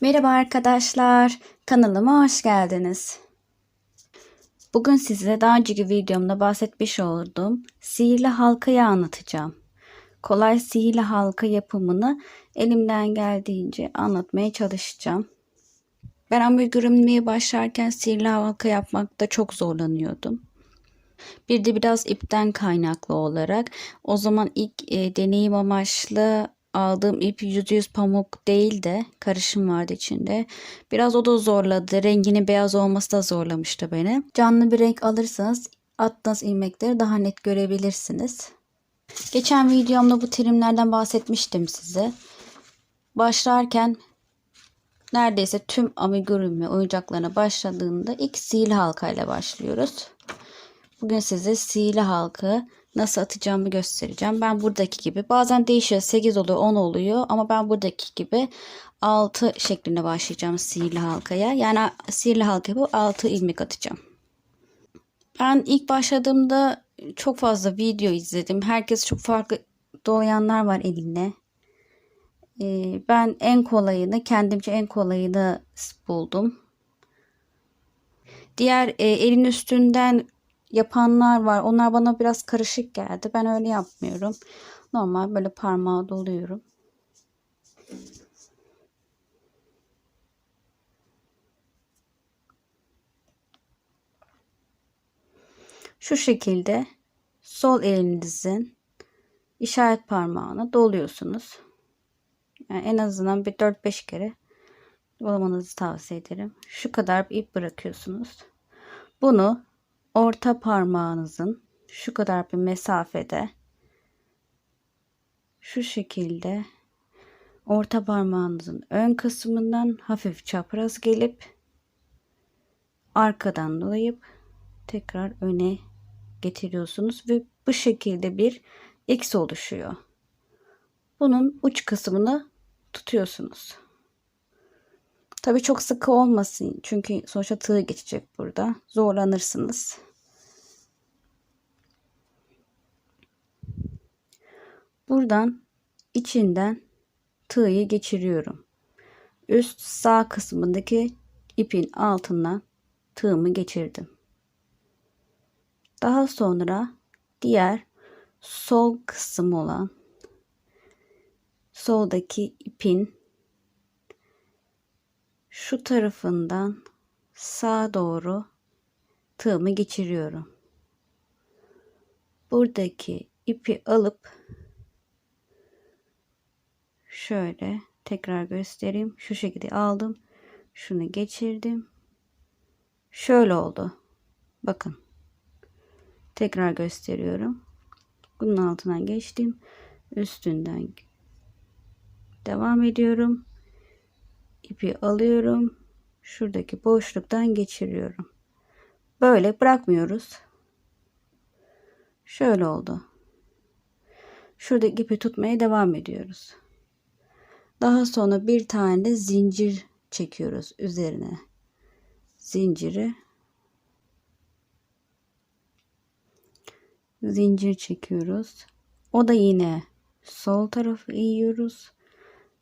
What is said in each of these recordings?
Merhaba arkadaşlar, kanalıma hoş geldiniz. Bugün size daha önceki videomda bahsetmiş olduğum sihirli halkayı anlatacağım. Kolay sihirli halka yapımını elimden geldiğince anlatmaya çalışacağım. Ben amigurumluğe başlarken sihirli halka yapmakta çok zorlanıyordum. Bir de biraz ipten kaynaklı olarak o zaman ilk e, deneyim amaçlı aldığım ip %100 pamuk değil de karışım vardı içinde. Biraz o da zorladı. Renginin beyaz olması da zorlamıştı beni. Canlı bir renk alırsanız attığınız ilmekleri daha net görebilirsiniz. Geçen videomda bu terimlerden bahsetmiştim size. Başlarken neredeyse tüm amigurumi oyuncaklarına başladığında ilk sihirli halkayla başlıyoruz. Bugün size sihirli halkı nasıl atacağımı göstereceğim. Ben buradaki gibi bazen değişiyor 8 oluyor 10 oluyor ama ben buradaki gibi 6 şeklinde başlayacağım sihirli halkaya. Yani sihirli halka bu 6 ilmek atacağım. Ben ilk başladığımda çok fazla video izledim. Herkes çok farklı dolayanlar var elinde. Ee, ben en kolayını kendimce en kolayını buldum. Diğer e, elin üstünden yapanlar var. Onlar bana biraz karışık geldi. Ben öyle yapmıyorum. Normal böyle parmağı doluyorum. Şu şekilde sol elinizin işaret parmağını doluyorsunuz. Yani en azından bir 4-5 kere dolamanızı tavsiye ederim. Şu kadar bir ip bırakıyorsunuz. Bunu orta parmağınızın şu kadar bir mesafede şu şekilde orta parmağınızın ön kısmından hafif çapraz gelip arkadan dolayıp tekrar öne getiriyorsunuz ve bu şekilde bir X oluşuyor. Bunun uç kısmını tutuyorsunuz. Tabii çok sıkı olmasın çünkü sonuçta tığ geçecek burada. Zorlanırsınız. Buradan içinden tığı geçiriyorum. Üst sağ kısmındaki ipin altından tığımı geçirdim. Daha sonra diğer sol kısım olan soldaki ipin şu tarafından sağa doğru tığımı geçiriyorum. Buradaki ipi alıp şöyle tekrar göstereyim. Şu şekilde aldım. Şunu geçirdim. Şöyle oldu. Bakın. Tekrar gösteriyorum. Bunun altından geçtim. Üstünden devam ediyorum. İpi alıyorum. Şuradaki boşluktan geçiriyorum. Böyle bırakmıyoruz. Şöyle oldu. Şuradaki ipi tutmaya devam ediyoruz. Daha sonra bir tane de zincir çekiyoruz üzerine. Zinciri zincir çekiyoruz. O da yine sol tarafı eğiyoruz.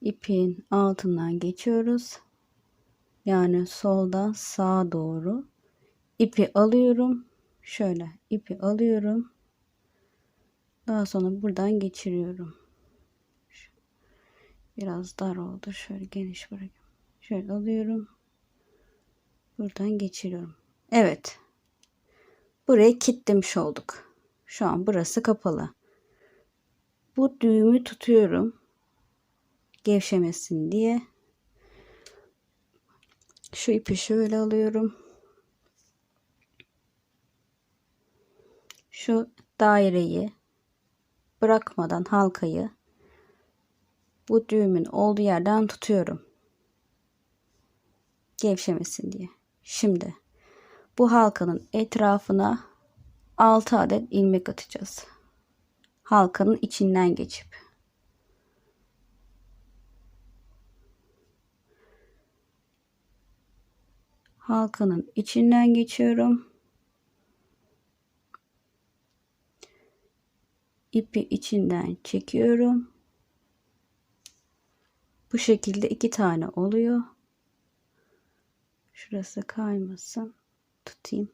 İpin altından geçiyoruz. Yani soldan sağa doğru ipi alıyorum. Şöyle ipi alıyorum. Daha sonra buradan geçiriyorum. Biraz dar oldu. Şöyle geniş bırakıyorum. Şöyle alıyorum. Buradan geçiriyorum. Evet. Burayı kilitlemiş olduk. Şu an burası kapalı. Bu düğümü tutuyorum. Gevşemesin diye. Şu ipi şöyle alıyorum. Şu daireyi bırakmadan halkayı bu düğümün olduğu yerden tutuyorum. Gevşemesin diye. Şimdi bu halkanın etrafına 6 adet ilmek atacağız. Halkanın içinden geçip. Halkanın içinden geçiyorum. İpi içinden çekiyorum. Bu şekilde iki tane oluyor. Şurası kaymasın. Tutayım.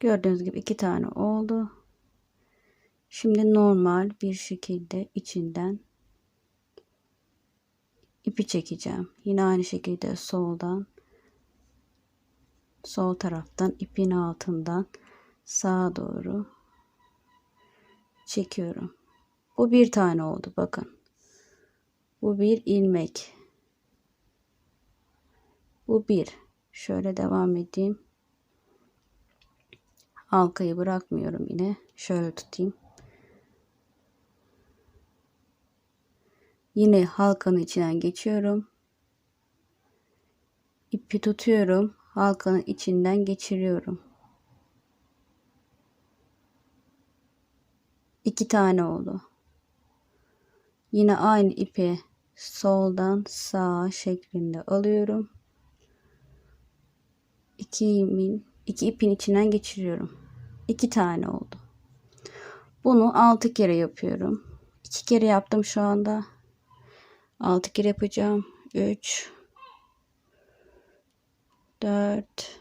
Gördüğünüz gibi iki tane oldu. Şimdi normal bir şekilde içinden ipi çekeceğim. Yine aynı şekilde soldan sol taraftan ipin altından sağa doğru çekiyorum. Bu bir tane oldu bakın. Bu bir ilmek. Bu bir. Şöyle devam edeyim. Halkayı bırakmıyorum yine. Şöyle tutayım. Yine halkanın içinden geçiyorum. İpi tutuyorum. Halkanın içinden geçiriyorum. İki tane oldu. Yine aynı ipi soldan sağa şeklinde alıyorum. İki ipin, iki ipin içinden geçiriyorum. İki tane oldu. Bunu altı kere yapıyorum. İki kere yaptım şu anda. Altı kere yapacağım. Üç, dört,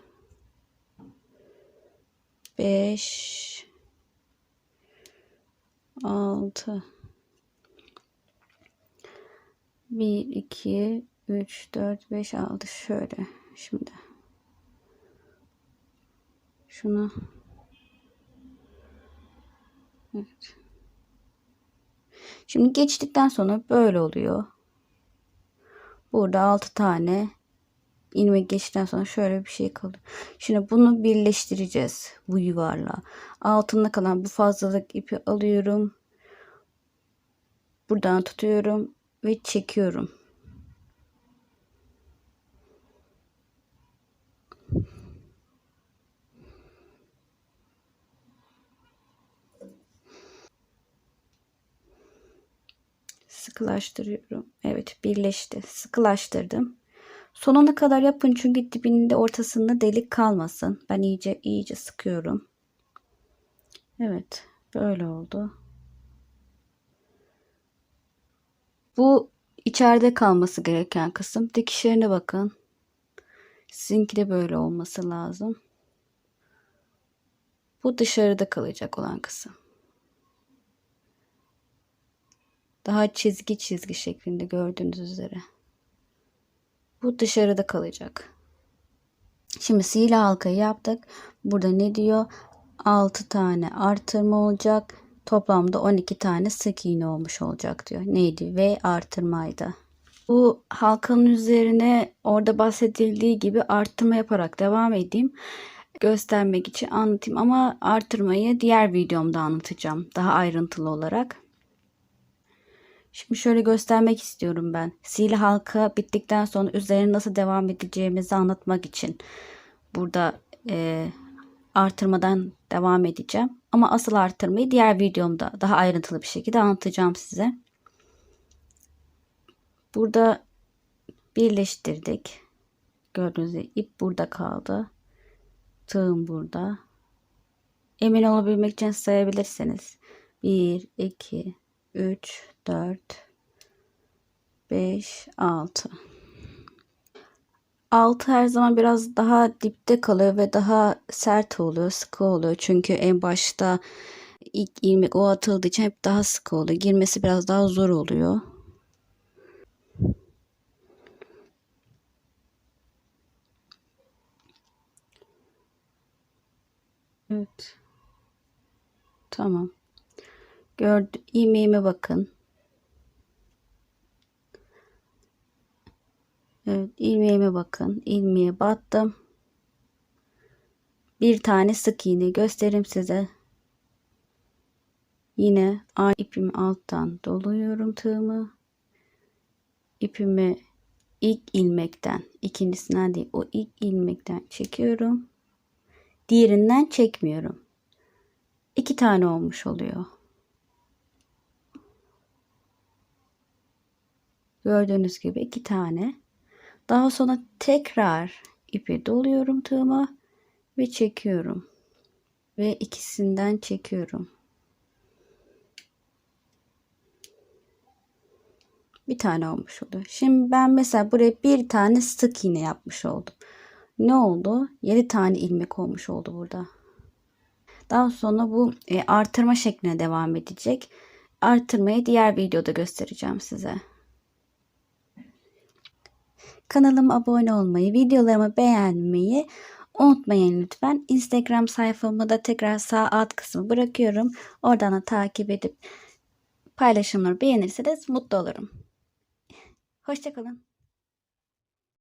beş, altı. 1, 2, 3, 4, 5, 6 şöyle. Şimdi şunu Evet. Şimdi geçtikten sonra böyle oluyor. Burada 6 tane ilmek geçtikten sonra şöyle bir şey kalıyor. Şimdi bunu birleştireceğiz bu yuvarlağı. Altında kalan bu fazlalık ipi alıyorum. Buradan tutuyorum ve çekiyorum. Sıkılaştırıyorum. Evet birleşti. Sıkılaştırdım. Sonuna kadar yapın çünkü dibinde ortasında delik kalmasın. Ben iyice iyice sıkıyorum. Evet böyle oldu. Bu içeride kalması gereken kısım. Dikişlerine bakın. Sizinki de böyle olması lazım. Bu dışarıda kalacak olan kısım. Daha çizgi çizgi şeklinde gördüğünüz üzere. Bu dışarıda kalacak. Şimdi sihirli halkayı yaptık. Burada ne diyor? 6 tane artırma olacak. Toplamda 12 tane sık iğne olmuş olacak diyor. Neydi? Ve artırmaydı. Bu halkanın üzerine orada bahsedildiği gibi arttırma yaparak devam edeyim. Göstermek için anlatayım ama artırmayı diğer videomda anlatacağım. Daha ayrıntılı olarak. Şimdi şöyle göstermek istiyorum ben. Sihirli halka bittikten sonra üzerine nasıl devam edeceğimizi anlatmak için. Burada e, artırmadan devam edeceğim. Ama asıl artırmayı diğer videomda daha ayrıntılı bir şekilde anlatacağım size. Burada birleştirdik. Gördüğünüz gibi ip burada kaldı. Tığım burada. Emin olabilmek için sayabilirsiniz. 1, 2, 3, 4, 5, 6. 6 her zaman biraz daha dipte kalıyor ve daha sert oluyor, sıkı oluyor. Çünkü en başta ilk ilmek o atıldığı için hep daha sıkı oluyor. Girmesi biraz daha zor oluyor. Evet. Tamam. Gördü ilmeğime bakın. Evet, ilmeğime bakın. İlmeğe battım. Bir tane sık iğne göstereyim size. Yine ipimi alttan doluyorum tığımı. İpimi ilk ilmekten, ikincisinden değil, o ilk ilmekten çekiyorum. Diğerinden çekmiyorum. İki tane olmuş oluyor. Gördüğünüz gibi iki tane. Daha sonra tekrar ipi doluyorum tığıma ve çekiyorum. Ve ikisinden çekiyorum. Bir tane olmuş oluyor. Şimdi ben mesela buraya bir tane sık iğne yapmış oldum. Ne oldu? 7 tane ilmek olmuş oldu burada. Daha sonra bu e, artırma şekline devam edecek. Artırmayı diğer videoda göstereceğim size. Kanalıma abone olmayı, videolarımı beğenmeyi unutmayın lütfen. Instagram sayfamı da tekrar sağ alt kısmı bırakıyorum. Oradan da takip edip paylaşımları beğenirseniz mutlu olurum. Hoşçakalın.